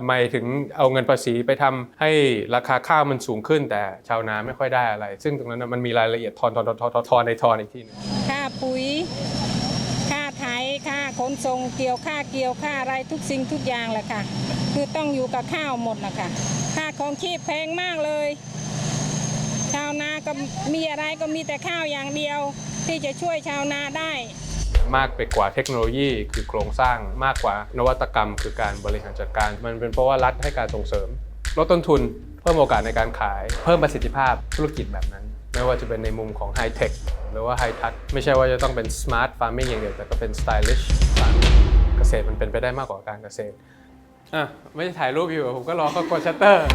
ทำไมถึงเอาเงินภาษีไปทำให้ราคาข้าวมันสูงขึ้น แต่ชาวนาไม่ค่อยได้อะไร ซึ่งตรงนั้นมันมีรายละเอียดทอนทอนทอนทอนทอนในทอนอีกทีหนึงค่าปุ๋ย ค่าไถค่าขนส่งเกี่ยวค่าเกี่ยวค่าอะไรทุกสิ่งทุกอย่างแหละค่ะ คือต้องอยู่กับข้าวหมดนะคะค่าของชีพแพงมากเลย ชาวนาก็มีอะไรก็มีแต่ข้าวอย่างเดียว ที่จะช่วยชาวนาได้ มากไปกว่าเทคโนโลยี คือโครงสร้างมากกว่านวัตกรรม คือการบริหารจัดการ มันเป็นเพราะว่ารัฐให้การส่งเสริม ลดต้นทุน เพิ่มโอกาสในการขาย เพิ่มประสิทธิภาพธุรกิจแบบนั้น ไม่ว่าจะเป็นในมุมของไฮเทคหรือว่าไฮทัชไม่ใช่ว่าจะต้องเป็นสมาร์ทฟาร์มิ g อย่างเดียวแต่ก็เป็นสไตลิชฟาร์มเกษตรมันเป็นไปได้มากกว่าการเกษตรอะไม่ได้ถ่ายรูปอยู่ผมก็รอเขากดชัตเตอร์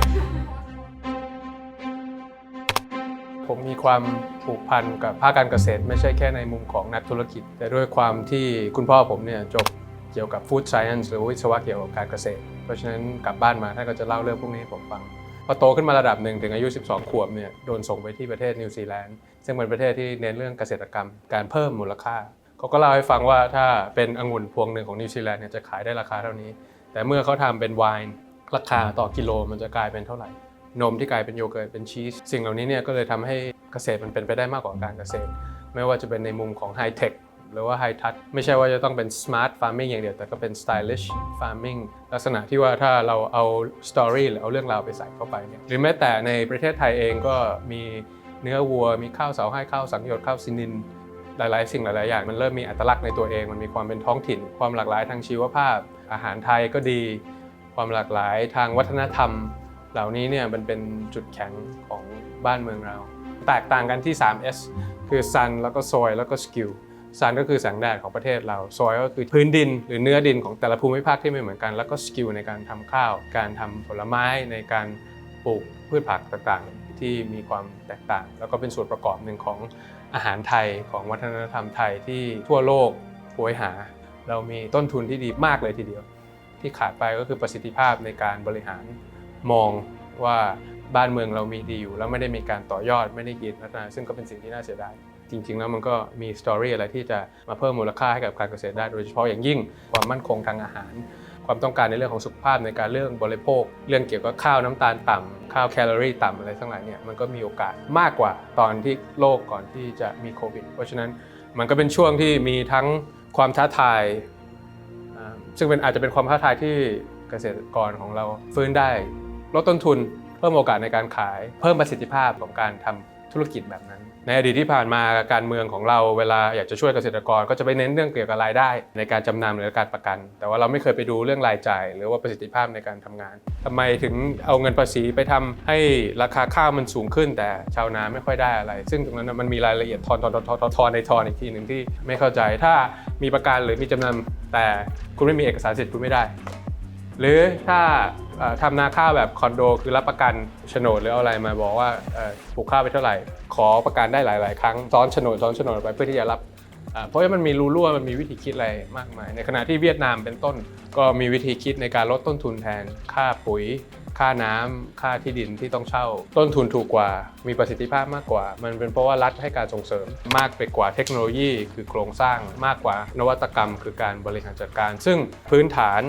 ผมมีความผูกพันกับภาคการเกษตร ไม่ใช่แค่ในมุมของนักธุรกิจ แต่ด้วยความที่คุณพ่อผมเนี่ยจบเกี่ยวกับ Food Science หรือวิศวะเกี่ยวกับการเกษตร เพราะฉะนั้นกลับบ้านมาท่านก็จะเล่าเรื่องพวกนี้ให้ผมฟังพอโตขึ้นมาระดับหนึ่งถึงอายุ 12 ขวบเนี่ยโดนส่งไปที่ประเทศนิวซีแลนด์ซึ่งเป็นประเทศที่เน้นเรื่องเกษตรกรรม การเพิ่มมูลค่าเขาก็เล่าให้ฟังว่าถ้าเป็นองุ่นพวงหนึ่งของนิวซีแลนด์เนี่ยจะขายได้ราคาเท่านี้ แต่เมื่อเขาทำเป็นไวน์ราคาต่อกิโลมันจะกลายเป็นเท่าไหร่ นมที่กลายเป็นโยเกิร์ตเป็นชีส สิ่งเหล่านี้เนี่ยก็เลยทำให้เกษตรมันเป็นไปได้มากกว่าการเกษตร ไม่ว่าจะเป็นในมุมของไฮเทคหรือว่าไฮทัชไม่ใช่ว่าจะต้องเป็นสมาร์ทฟาร์มิ g อย่างเดียว แต่ก็เป็นสไตลิชฟาร์มิ g ลักษณะที่ว่าถ้าเราเอาสตอรี่หรือเอาเรื่องราวไปใส่เข้าไปเนี่ยหรือแม้แต่ในประเทศไทยเองก็มีเนื้อวัว มีข้าวเสาให้ข้าวสังโยชน์ข้าวซินิน หลายๆ สิ่งหลาย ๆ อย่าง มันเริ่มมีอัตลักษณ์ในตัวเอง มันมีความเป็นท้องถิ่น ความหลากหลายทางชีวภาพ อาหารไทยก็ดี ความหลากหลายทางวัฒนธรรม เหล่านี้เนี่ยมันเป็นจุดแข็งของบ้านเมืองเรา แตกต่างกันที่ 3S คือ sun แล้วก็ soil แล้วก็ skill sun ก็คือแสงแดดของประเทศเรา soil ก็คือพื้นดิน หรือเนื้อดินของแต่ละภูมิภาคที่ไม่เหมือนกัน แล้วก็ skill ในการทำข้าว การทำผลไม้ ในการปลูกพืชผักต่างๆ ที่มีความแตกต่าง แล้วก็เป็นส่วนประกอบหนึ่งของอาหารไทยของวัฒนธรรมไทยที่ทั่วโลกโหยหา เรามีต้นทุนที่ดีมากเลยทีเดียว ที่ขาดไปก็คือประสิทธิภาพในการบริหาร มองว่าบ้านเมืองเรามีดีอยู่ แล้วไม่ได้มีการต่อยอดไม่ได้กินพัฒนาซึ่งก็เป็นสิ่งที่น่าเสียดายจริง ๆ แล้วมันก็มีสตอรี่อะไรที่จะมาเพิ่มมูลค่าให้กับการเกษตรได้โดยเฉพาะอย่างยิ่งความมั่นคงทางอาหาร ความต้องการในเรื่องของสุขภาพในการเรื่องบริโภค เรื่องเกี่ยวกับข้าวน้ำตาลต่ำข้าวแคลอรี่ต่ำอะไรทั้งหลายเนี่ยมันก็มีโอกาสมากกว่าตอนที่โลกก่อนที่จะมีโควิด เพราะฉะนั้นมันก็เป็นช่วงที่มีทั้งความท้าทาย ซึ่งเป็นอาจจะเป็นความท้าทายที่เกษตรกรของเราฟื้นได้ ลดต้นทุน เพิ่มโอกาสในการขาย เพิ่มประสิทธิภาพของการทำธุรกิจแบบนั้น ในอดีตที่ผ่านมาการเมืองของเราเวลาอยากจะช่วยเกษตรกร ก็จะไปเน้นเรื่องเกี่ยวกับรายได้ ในการจำนำหรือการประกัน แต่ว่าเราไม่เคยไปดูเรื่องรายจ่าย หรือว่าประสิทธิภาพในการทำงานทำไมถึงเอาเงินภาษีไปทำให้ราคาข้าวมันสูงขึ้น แต่ชาวนาไม่ค่อยได้อะไร ซึ่งตรงนั้นมันมีรายละเอียดทอนทอนทอนทอนทอนทอนในทอนอีกทีหนึ่งที่ไม่เข้าใจถ้ามีประกันหรือมีจำนำแต่คุณไม่มีเอกสารสิทธิ์คุณไม่ได้ หรือถ้าทำนาข้าวแบบคอนโด คือรับประกันโฉนดหรืออะไรมาบอกว่าปลูกข้าวไปเท่าไหร่ ขอประกันได้หลาย ๆ ครั้งซ้อนโฉนดซ้อนโฉนดไปเพื่อที่จะรับเพราะว่ามันมีรูรั่วมันมีวิธีคิดอะไรมากมาย ในขณะที่เวียดนามเป็นต้น ก็มีวิธีคิดในการลดต้นทุนแทนค่าปุ๋ย ค่าน้ำค่าที่ดินที่ต้องเช่า ต้นทุนถูกกว่า มีประสิทธิภาพมากกว่า มันเป็นเพราะว่ารัฐให้การส่งเสริม มากไปกว่าเทคโนโลยี คือโครงสร้างมากกว่า นวัตกรรม คือการบริหารจัดการ ซึ่งพื้นฐาน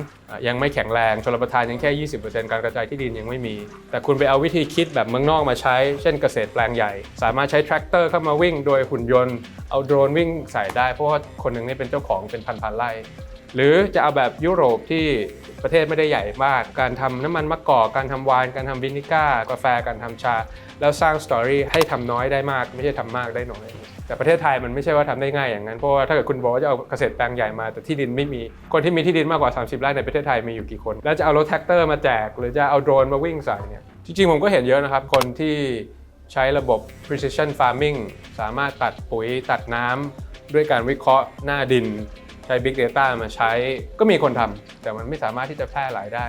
ยังไม่แข็งแรงชลประทานยังแค่ 20%การกระจายที่ดินยังไม่มี แต่คุณไปเอาวิธีคิดแบบเมืองนอกมาใช้ เช่นเกษตรแปลงใหญ่ สามารถใช้แทรกเตอร์เข้ามาวิ่งโดยหุ่นยนต์ เอาโดรนวิ่งใส่ได้ เพราะว่าคนหนึ่งนี่เป็นเจ้าของเป็นพันๆไร่ หรือจะเอาแบบยุโรปที่ประเทศไม่ได้ใหญ่มาก การทำน้ำมันมะกอก การทำไวน์ การทำวินิก้า กาแฟ การทำชา แล้วสร้างสตอรี่ให้ทำน้อยได้มาก ไม่ใช่ทำมากได้น้อย แต่ประเทศไทยมันไม่ใช่ว่าทำได้ง่ายอย่างนั้น เพราะว่าถ้าเกิดคุณบอกว่าจะเอาเกษตรแปลงใหญ่มา แต่ที่ดินไม่มี คนที่มีที่ดินมากกว่า 30ไร่ในประเทศไทยมีอยู่กี่คน แล้วจะเอารถแท็กเตอร์มาแจก หรือจะเอาโดรนมาวิ่งใส่เนี่ย จริงๆผมก็เห็นเยอะนะครับ คนที่ใช้ระบบ precision farming สามารถตัดปุ๋ยตัดน้ำด้วยการวิเคราะห์หน้าดิน ใช้ Big Data มาใช้ก็มีคนทำแต่มันไม่สามารถที่จะแพร่หลายได้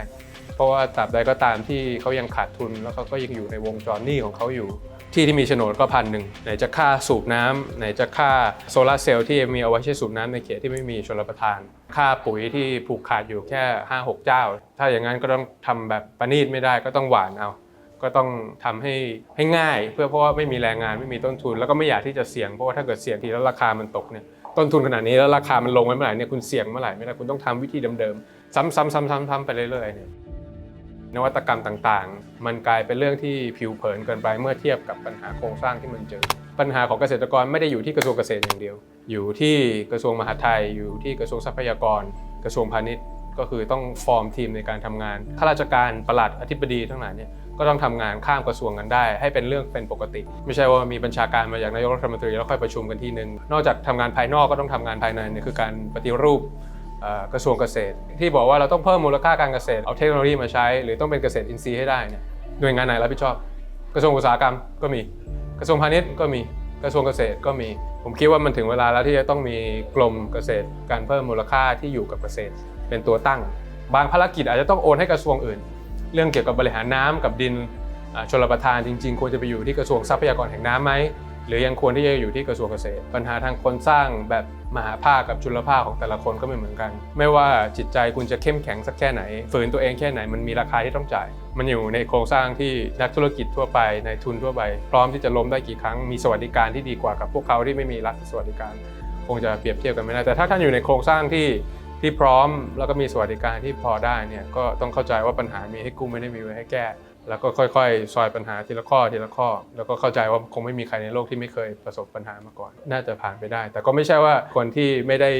เพราะว่าตราบใดก็ตามที่เขายังขาดทุน แล้วเขาก็ยังอยู่ในวงจรหนี้ของเขาอยู่ ที่ที่มีโฉนดก็พันหนึ่งไหนจะค่าสูบน้ำไหนจะค่าโซลาร์เซลล์ที่มีเอาไว้ใช้สูบน้ำในเขตที่ไม่มีชลประทาน ค่าปุ๋ยที่ผูกขาดอยู่แค่ 5-6 เจ้า ถ้าอย่างนั้นก็ต้องทำแบบประณีตไม่ได้ก็ต้องหวานเอาก็ต้องทำให้ให้ง่าย เพื่อเพราะว่าไม่มีแรงงานไม่มีต้นทุน แล้วก็ไม่อยากที่จะเสี่ยงเพราะว่าถ้าเกิดเสี่ยงทีแล้วราคามันตกเนี่ย ต้นทุนขนาดนี้แล้วราคามันลงไปเมื่อไหร่เนี่ยคุณเสี่ยงเมื่อไหร่ไม่ได้คุณต้องทำวิธีเดิมๆซ้ำๆๆๆๆไปเรื่อยๆเนี่ยนวัตกรรมต่างๆ มันกลายเป็นเรื่องที่ผิวเผินเกินไปเมื่อเทียบกับปัญหาโครงสร้างที่มันเจอ ปัญหาของเกษตรกรไม่ได้อยู่ที่กระทรวงเกษตรอย่างเดียว อยู่ที่กระทรวงมหาดไทย อยู่ที่กระทรวงทรัพยากร กระทรวงพาณิชย์ ก็คือต้องฟอร์มทีมในการทำงานข้าราชการประหลัดอธิบดีทั้งหลายเนี่ย ก็ต้องทำงานข้ามกระทรวงกันได้ ให้เป็นเรื่องเป็นปกติ ไม่ใช่ว่ามีบัญชาการมาจากนายกรัฐมนตรีแล้วค่อยประชุมกันที่หนึ่งนอกจากทำงานภายนอกก็ต้องทำงานภายในนี่คือการปฏิรูปกระทรวงเกษตร ที่บอกว่าเราต้องเพิ่มมูลค่าการเกษตรเอาเทคโนโลยีมาใช้ หรือต้องเป็นเกษตรอินทรีย์ให้ได้เนี่ยหน่วยงานไหนรับผิดชอบ กระทรวงอุตสาหกรรมก็มี กระทรวงพาณิชย์ก็มีกระทรวงเกษตรก็มี ผมคิดว่ามันถึงเวลาแล้วที่จะต้องมีกรมเกษตร การเพิ่มมูลค่าที่อยู่กับเกษตร เป็นตัวตั้ง บางภารกิจอาจจะต้องโอนให้กระทรวงอื่น เรื่องเกี่ยวกับบริหารน้ำกับดินชลประทานจริง ๆ ควรจะไปอยู่ที่กระทรวงทรัพยากรแห่งน้ำไหมหรือยังควรที่จะอยู่ที่กระทรวงเกษตร ปัญหาทางคนสร้างแบบมหาภาคกับจุลภาคของแต่ละคนก็ไม่เหมือนกัน ไม่ว่าจิตใจคุณจะเข้มแข็งสักแค่ไหน ฝืนตัวเองแค่ไหนมันมีราคาที่ต้องจ่าย มันอยู่ในโครงสร้างที่นักธุรกิจทั่วไปในทุนทั่วไป พร้อมที่จะล้มได้กี่ครั้งมีสวัสดิการที่ดีกว่ากับพวกเขาที่ไม่มีรัฐสวัสดิการ คงจะเปรียบเทียบกันไม่ได้แต่ถ้าท่านอยู่ในโครงสร้างที่ ที่พร้อมแล้วก็มีสวัสดิการที่พอได้เนี่ยก็ต้องเข้าใจว่าปัญหามีให้กู้ไม่ได้มีไว้ให้แก้ แล้วก็ค่อยๆ ซอยปัญหาทีละข้อทีละข้อ แล้วก็เข้าใจว่าคงไม่มีใครในโลกที่ไม่เคยประสบปัญหามาก่อน น่าจะผ่านไปได้ แต่ก็ไม่ใช่ว่าคนที่ไม่ได้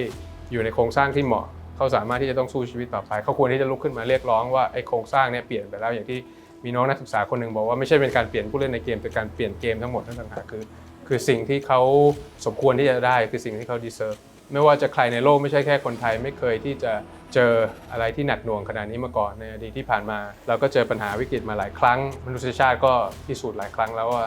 อยู่ในโครงสร้างที่เหมาะ เขาสามารถที่จะต้องสู้ชีวิตต่อไป เขาควรที่จะลุกขึ้นมาเรียกร้องว่าไอ้โครงสร้างเนี่ยเปลี่ยนไปแล้วอย่างที่มีน้องนักศึกษาคนหนึ่งบอกว่าไม่ใช่เป็นการเปลี่ยนผู้เล่นในเกมแต่การเปลี่ยนเกมทั้งหมดนั่นต่างหากคือ คือสิ่งที่เขาสมควรที่จะได้คือสิ่งที่เขา deserve ไม่ว่าจะใครในโลกไม่ใช่แค่คนไทย ไม่เคยที่จะเจออะไรที่หนักหน่วงขนาดนี้มาก่อนในอดีตที่ผ่านมา เราก็เจอปัญหาวิกฤตมาหลายครั้ง มนุษยชาติก็พิสูจน์หลายครั้งแล้วว่า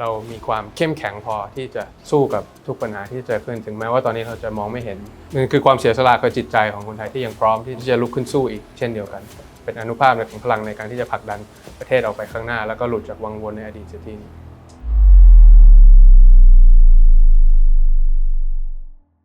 เรามีความเข้มแข็งพอที่จะสู้กับทุกปัญหาที่เจอขึ้นถึงแม้ว่าตอนนี้เราจะมองไม่เห็นนั่นคือความเสียสละกับจิตใจของคนไทยที่ยังพร้อมที่จะลุกขึ้นสู้อีกเช่นเดียวกัน เป็นอนุภาพของพลังในการที่จะผลักดันประเทศออกไปข้างหน้า แล้วก็หลุดจากวังวนในอดีตเสียทีนี้